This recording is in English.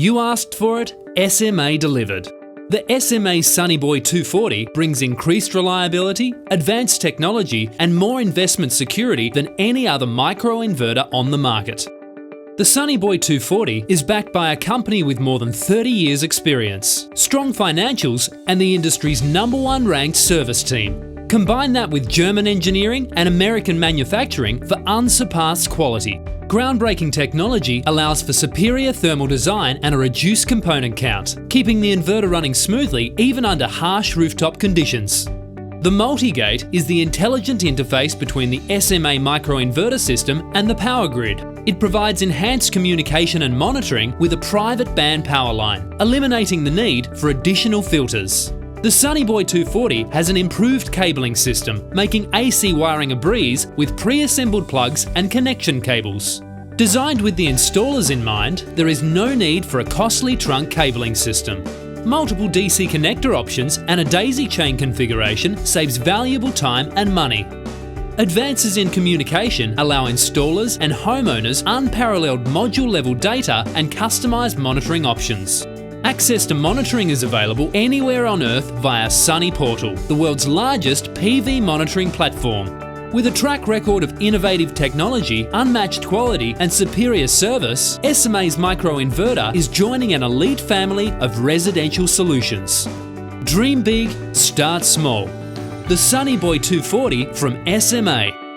You asked for it, SMA delivered. The SMA Sunnyboy 240 brings increased reliability, advanced technology, and more investment security than any other microinverter on the market. The Sunnyboy 240 is backed by a company with more than 30 years' experience, strong financials, and the industry's number one ranked service team. Combine that with German engineering and American manufacturing for unsurpassed quality. Groundbreaking technology allows for superior thermal design and a reduced component count, keeping the inverter running smoothly even under harsh rooftop conditions. The multi-gate is the intelligent interface between the SMA microinverter system and the power grid. It provides enhanced communication and monitoring with a private band power line, eliminating the need for additional filters. The Sunnyboy 240 has an improved cabling system, making AC wiring a breeze with pre-assembled plugs and connection cables. Designed with the installers in mind, there is no need for a costly trunk cabling system. Multiple DC connector options and a daisy chain configuration saves valuable time and money. Advances in communication allow installers and homeowners unparalleled module level data and customized monitoring options. Access to monitoring is available anywhere on Earth via Sunny Portal, the world's largest PV monitoring platform. With a track record of innovative technology, unmatched quality, and superior service, SMA's microinverter is joining an elite family of residential solutions. Dream big, start small. The Sunny Boy 240 from SMA.